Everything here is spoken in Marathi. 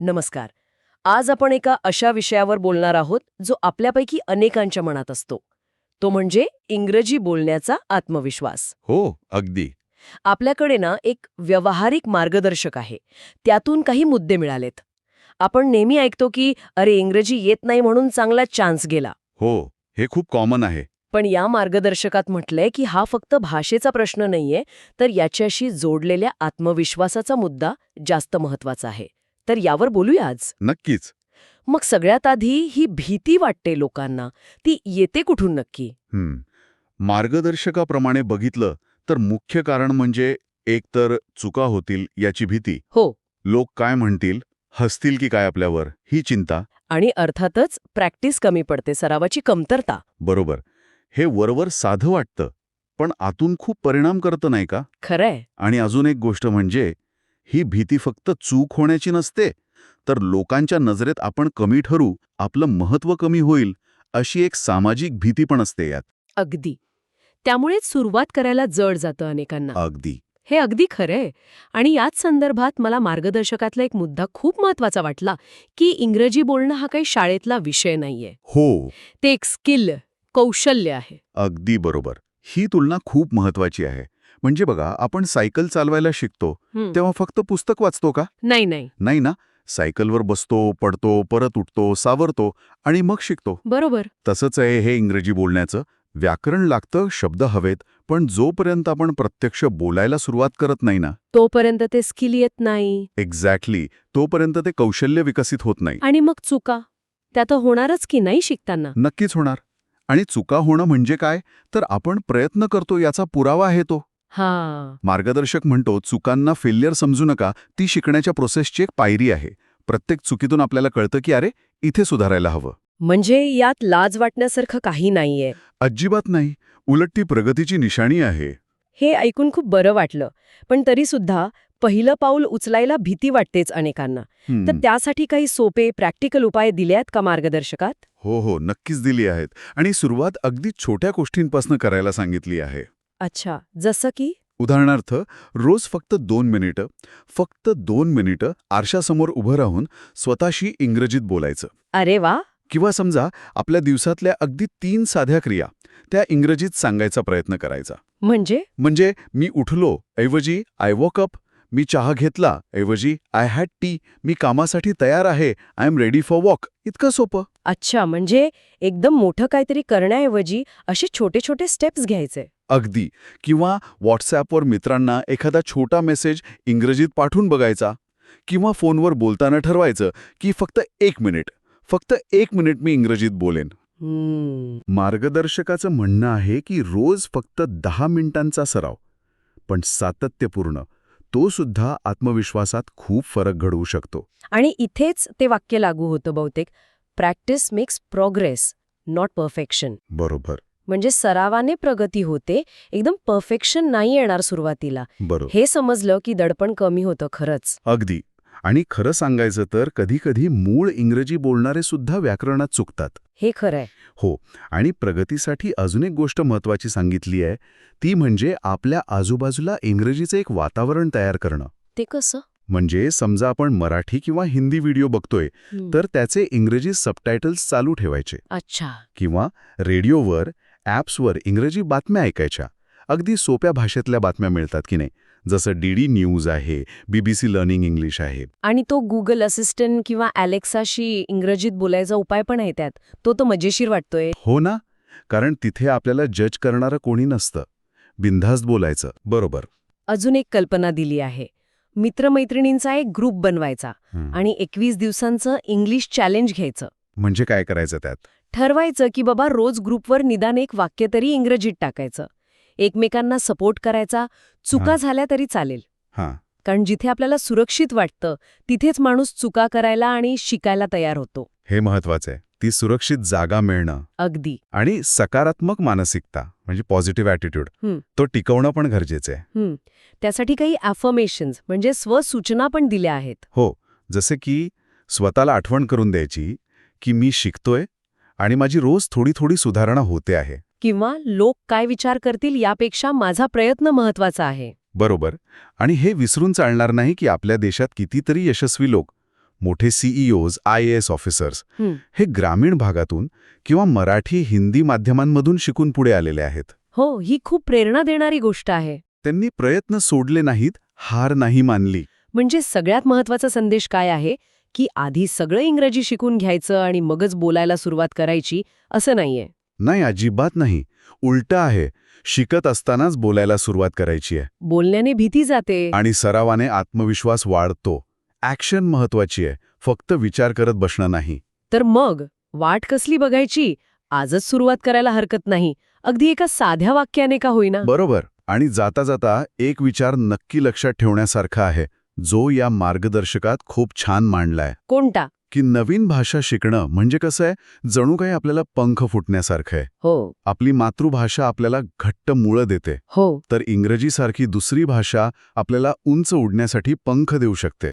नमस्कार. आज आपण एका अशा विषयावर बोलणार आहोत जो आपल्यापैकी अनेकांच्या मनात असतो. तो म्हणजे इंग्रजी बोलण्याचा आत्मविश्वास. हो अगदी. आपल्याकडे ना एक व्यवहारिक मार्गदर्शक आहे. त्यातून काही मुद्दे मिळालेत. आपण नेहमी ऐकतो की अरे इंग्रजी येत नाही म्हणून चांगला चान्स गेला. हो हे खूप कॉमन आहे. पण या मार्गदर्शकात म्हटलंय की हा फक्त भाषेचा प्रश्न नाहीये तर याच्याशी जोडलेल्या आत्मविश्वासाचा मुद्दा जास्त महत्त्वाचा आहे. तर यावर बोलूया आज. नक्कीच. मग सगळ्यात आधी ही भीती वाटते लोकांना. ती येते कुठून नक्की. मार्गदर्शकाप्रमाणे बघितलं तर मुख्य कारण म्हणजे एकतर चुका होतील याची भीती. हो. लोक काय म्हणतील? हसतील की काय आपल्यावर? ही चिंता. आणि अर्थातच प्रॅक्टिस कमी पडते सरावाची कमतरता. बरोबर. हे वरवर साधं वाटतं पण आतून खूप परिणाम करतं नाही का? खरंय. आणि अजून एक गोष्ट म्हणजे ही भीती फक्त चूक होण्याची नसते तर लोकांच्या नजरेत आपण कमी ठरू आपलं महत्त्व कमी होईल अशी एक सामाजिक भीती पण असते यात. अगदी. त्यामुळेच सुरुवात करायला जड जातं अनेकांना. अगदी. हे अगदी खरंय आणि याच संदर्भात मला मार्गदर्शकातला एक मुद्दा खूप महत्त्वाचा वाटला की इंग्रजी बोलणं हा काही शाळेतला विषय नाहीये. हो. ते एक स्किल कौशल्य आहे. अगदी बरोबर. ही तुलना खूप महत्वाची आहे. म्हणजे बघा आपण सायकल चालवायला शिकतो. तेव्हा फक्त पुस्तक वाचतो का? नाही नाही. नाही ना? सायकलवर बसतो पडतो परत उठतो सावरतो आणि मग शिकतो. बरोबर. तसंच आहे हे इंग्रजी बोलण्याचं. व्याकरण लागतं शब्द हवेत पण जोपर्यंत आपण प्रत्यक्ष बोलायला सुरुवात करत नाही ना? तोपर्यंत ते स्किल येत नाही. एक्झॅक्टली तोपर्यंत ते कौशल्य विकसित होत नाही. आणि मग चुका? त्या तर होणारच की नाही शिकताना? नक्कीच होणार. आणि चुका होणं म्हणजे काय? तर आपण प्रयत्न करतो याचा पुरावा आहे तो. हा. मार्गदर्शक म्हणतो चुकांना फेल्युअर समजू नका ती शिकण्याच्या प्रोसेसची एक पायरी आहे. प्रत्येक चुकीतून आपल्याला कळतं की अरे इथे सुधारायला हवं. म्हणजे यात लाज वाटण्यासारखं काही नाहीये. अजिबात नाही. उलट ती प्रगतीची निशाणी आहे. हे ऐकून खूप बरं वाटलं. पण तरी सुद्धा पहिलं पाऊल उचलायला भीती वाटतेच अनेकांना. तर त्यासाठी काही सोपे प्रॅक्टिकल उपाय दिले आहेत का मार्गदर्शकात? हो हो नक्कीच दिली आहेत. आणि सुरुवात अगदी छोट्या गोष्टींपासून करायला सांगितली आहे. अच्छा जसं की? उदाहरणार्थ रोज फक्त दोन मिनिटं फक्त दोन मिनिटं आरशासमोर उभं राहून स्वतःशी इंग्रजीत बोलायचं. अरे वा! किंवा समजा आपल्या दिवसातल्या अगदी तीन साध्या क्रिया त्या इंग्रजीत सांगायचा प्रयत्न करायचा. म्हणजे? म्हणजे मी उठलो ऐवजी आय वॉक अप मी चहा घेतला ऐवजी आय हॅड टी मी कामासाठी तयार आहे. I am ready for walk इतकं सोपं. अच्छा म्हणजे एकदम मोठं काहीतरी करण्याऐवजी असे छोटे छोटे स्टेप्स घ्यायचे. अगदी. किंवा व्हॉट्सॲपवर मित्रांना एखादा छोटा मेसेज इंग्रजीत पाठवून बघायचा. किंवा फोनवर बोलताना ठरवायचं की फक्त एक मिनिट. फक्त एक मिनिट मी इंग्रजीत बोलेन. मार्गदर्शकाचं म्हणणं आहे की रोज फक्त दहा मिनिटांचा सराव. पण सातत्यपूर्ण. तो सुद्धा आत्मविश्वासात खूप फरक घडवू शकतो. आणि इथेच ते वाक्य लागू होतं बहुतेक. Practice makes progress not perfection बरोबर. म्हणजे सरावाने प्रगती होते एकदम परफेक्शन नाही येणार सुरुवातीला. बरोबर. हे समजलं की दडपण कमी होतं खरंच. अगदी. आणि खरं सांगायचं तर कधीकधी मूळ इंग्रजी बोलणारे सुद्धा व्याकरणात चुकतात. हे खरंय. हो आणि प्रगतीसाठी अजून एक गोष्ट महत्वाची सांगितली आहे ती म्हणजे आपल्या आजूबाजूला इंग्रजीचं एक वातावरण तयार करणं. ते कसं? म्हणजे समजा आपण मराठी किंवा हिंदी व्हिडिओ बघतोय तर त्याचे इंग्रजी सबटायटल्स चालू ठेवायचे. अच्छा. किंवा रेडिओवर ॲप्सवर इंग्रजी बातम्या ऐकायच्या. अगदी सोप्या भाषेतल्या बातम्या मिळतात की नाही. जसं डी डी न्यूज आहे बीबीसी लर्निंग इंग्लिश आहे. आणि तो गुगल असिस्टंट किंवा अलेक्साशी इंग्रजीत बोलायचा उपाय पण आहे त्यात. तो तो मजेशीर वाटतोय. हो ना? कारण तिथे आपल्याला जज करणारं कोणी नसतं. बिनधास्त बोलायचं. बरोबर. अजून एक कल्पना दिली आहे. मित्रमैत्रिणींचा एक ग्रुप बनवायचा. आणि एकवीस दिवसांचं इंग्लिश चॅलेंज घ्यायचं. म्हणजे काय करायचं त्यात? ठरवायचं की बाबा रोज ग्रुपवर निदान एक वाक्य तरी इंग्रजीत टाकायचं. एकमेकांना सपोर्ट करायचा चुका. झाल्या तरी चालेल. हां. कारण जिथे आपल्याला सुरक्षित वाटतं तिथेच माणूस चुका करायला आणि शिकायला तयार होतो. हे महत्वाचं आहे. ती सुरक्षित जागा मिळणं. अगदी. आणि सकारात्मक मानसिकता म्हणजे पॉझिटिव्ह ॲटिट्यूड. तो टिकवणं पण गरजेचं आहे. त्यासाठी काही ॲफर्मेशन्स म्हणजे स्वसूचना पण दिल्या आहेत. हो. जसे की स्वतःला आठवण करून द्यायची की मी शिकतोय आणि माझी रोज थोडी थोडी सुधारणा होते आहे. किंवा लोक काय विचार करतील यापेक्षा माझा प्रयत्न महत्त्वाचा आहे. बरोबर. आणि हे विसरून चालणार नाही की आपल्या देशात कितीतरी यशस्वी लोक मोठे सीईओज आय एस ऑफिसर्स हं. हे ग्रामीण भागातून किंवा मराठी हिंदी माध्यमांमधून शिकून पुढे आलेले आहेत. हो ही खूप प्रेरणा देणारी गोष्ट आहे. त्यांनी प्रयत्न सोडले नाहीत हार नाही मानली. म्हणजे सगळ्यात महत्त्वाचा संदेश काय आहे? की आधी सगळं इंग्रजी शिकून घ्यायचं आणि मगच बोलायला सुरुवात करायची असं नाहीये. नाही अजिबात नाही. उलटं आहे शिकत असतानाच बोलायला सुरुवात करायची आहे. बोलण्याने भीती जाते. आणि सरावाने आत्मविश्वास वाढतो. ॲक्शन महत्वाची आहे फक्त विचार करत बसणं नाही. तर मग वाट कसली बघायची? आजच सुरुवात करायला हरकत नाही. अगदी एका साध्या वाक्याने का होईना? बरोबर. आणि जाता जाता एक विचार नक्की लक्षात ठेवण्यासारखा आहे जो या मार्गदर्शकात खूप छान मांडलाय. कोणता? की नवीन भाषा शिकणं म्हणजे कसं आहे? जणू काही आपल्याला पंख फुटण्यासारखं आहे. हो. आपली मातृभाषा आपल्याला घट्ट मुळं देते. हो. तर इंग्रजीसारखी दुसरी भाषा आपल्याला उंच उडण्यासाठी पंख देऊ शकते.